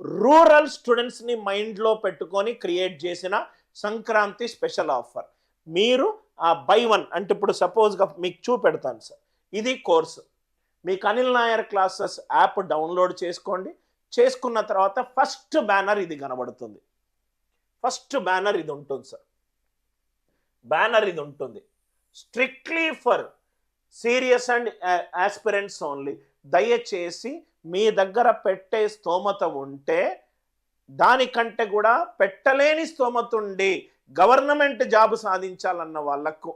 Rural స్టూడెంట్స్ని మైండ్లో పెట్టుకొని క్రియేట్ చేసిన సంక్రాంతి స్పెషల్ ఆఫర్. మీరు ఆ బై వన్ అంటే ఇప్పుడు సపోజ్గా మీకు చూపెడతాను సార్. ఇది కోర్సు. మీకు Anil Nair classes app download చేసుకోండి. చేసుకున్న తర్వాత ఫస్ట్ బ్యానర్ ఇది కనబడుతుంది. ఫస్ట్ బ్యానర్ ఇది ఉంటుంది సార్. బ్యానర్ ఇది ఉంటుంది. Strictly for serious and aspirants only. దయచేసి మీ దగ్గర పెట్టే స్తోమత ఉంటే దానికంటే కూడా పెట్టలేని స్తోమత ఉండి గవర్నమెంట్ జాబ్ సాధించాలన్న వాళ్ళకు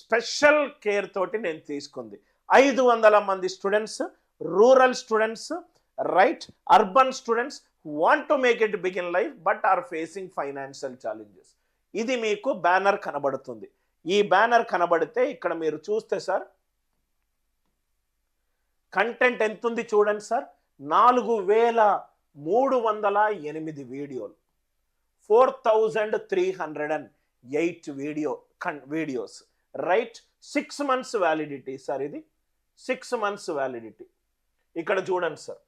స్పెషల్ కేర్ తోటి నేను తీసుకుంది. ఐదు వందల మంది students rural students right urban students want to make it begin life but are facing financial challenges ఇది మీకు బ్యానర్ కనబడుతుంది. ఈ బ్యానర్ కనబడితే ఇక్కడ మీరు చూస్తే సార్ కంటెంట్ ఎంత ఉంది చూడండి సార్. నాలుగు వేల మూడు వందల ఎనిమిది వీడియోలు. Four thousand three hundred and eight video కన్ videos. Right? Six months validity sir ఇది. Six months validity. ఇక్కడ చూడండి సార్.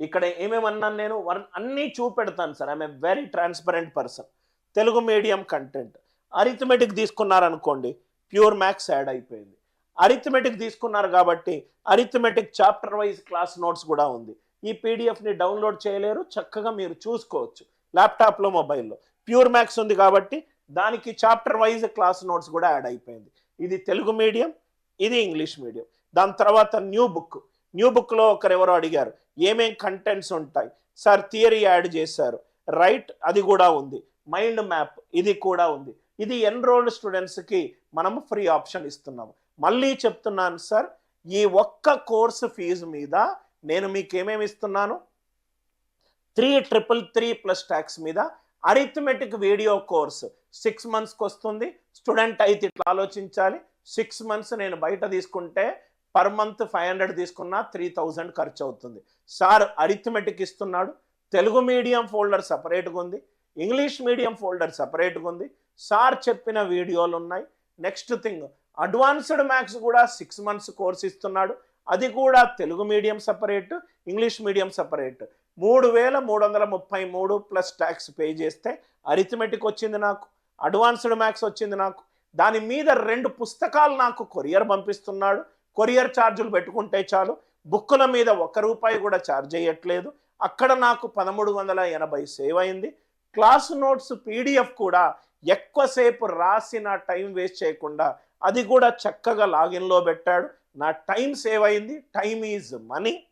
ఇక్కడ ఏమేమన్నాను నేను? అన్నీ చూపెడతాను sir. I'm a very transparent person. Telugu medium content. Arithmetic తీసుకున్నారనుకోండి pure maths add అయిపోయింది. అరిథమెటిక్ తీసుకున్నారు కాబట్టి arithmetic chapter wise class notes కూడా ఉంది. ఈ పీడిఎఫ్ని డౌన్లోడ్ చేయలేరు చక్కగా మీరు చూసుకోవచ్చు. ల్యాప్టాప్లో మొబైల్లో ప్యూర్ మ్యాక్స్ ఉంది కాబట్టి దానికి చాప్టర్ వైజ్ క్లాస్ నోట్స్ కూడా యాడ్ అయిపోయింది. ఇది తెలుగు మీడియం ఇది ఇంగ్లీష్ మీడియం దాని తర్వాత న్యూ బుక్ న్యూ బుక్లో ఒకరెవరో అడిగారు ఏమేం కంటెంట్స్ ఉంటాయి? సార్ థియరీ యాడ్ చేశారు. రైట్ అది కూడా ఉంది. మైండ్ మ్యాప్ ఇది కూడా ఉంది. ఇది ఎన్రోల్డ్ స్టూడెంట్స్కి మనం ఫ్రీ ఆప్షన్ ఇస్తున్నాము. మళ్ళీ చెప్తున్నాను సార్ ఈ ఒక్క కోర్సు ఫీజు మీద నేను మీకు ఏమేమి ఇస్తున్నాను? Three triple three plus tax మీద అరిథమెటిక్ వీడియో కోర్స్ సిక్స్ మంత్స్కి వస్తుంది. స్టూడెంట్ అయితే ఇట్లా ఆలోచించాలి. సిక్స్ మంత్స్ నేను బయట తీసుకుంటే పర్ మంత్ ఫైవ్ హండ్రెడ్ తీసుకున్నా త్రీ థౌజండ్ ఖర్చు అవుతుంది. సార్ అరిథమెటిక్ ఇస్తున్నాడు. తెలుగు మీడియం ఫోల్డర్ సపరేట్గా ఉంది. ఇంగ్లీష్ మీడియం ఫోల్డర్ సపరేట్గా ఉంది. సార్ చెప్పిన వీడియోలు ఉన్నాయి. నెక్స్ట్ థింగ్ అడ్వాన్స్డ్ మ్యాథ్స్ కూడా సిక్స్ మంత్స్ కోర్స్ ఇస్తున్నాడు. అది కూడా Telugu medium separate English medium separate. మూడు వేల మూడు వందల ముప్పై మూడు ప్లస్ ట్యాక్స్ పే చేస్తే అరిథమెటిక్ వచ్చింది నాకు అడ్వాన్స్డ్ మ్యాథ్స్ వచ్చింది నాకు. దాని మీద రెండు పుస్తకాలు నాకు కొరియర్ పంపిస్తున్నాడు. కొరియర్ ఛార్జీలు పెట్టుకుంటే చాలు. బుక్కుల మీద ఒక్క రూపాయి కూడా ఛార్జ్ చేయట్లేదు. అక్కడ నాకు పదమూడు వందల ఎనభై సేవ్ అయింది. క్లాస్ నోట్స్ పీడిఎఫ్ కూడా ఎక్కువసేపు రాసిన టైం వేస్ట్ చేయకుండా అది కూడా చక్కగా లాగిన్లో పెట్టాడు. నా టైం సేవ్ అయింది. Time is money.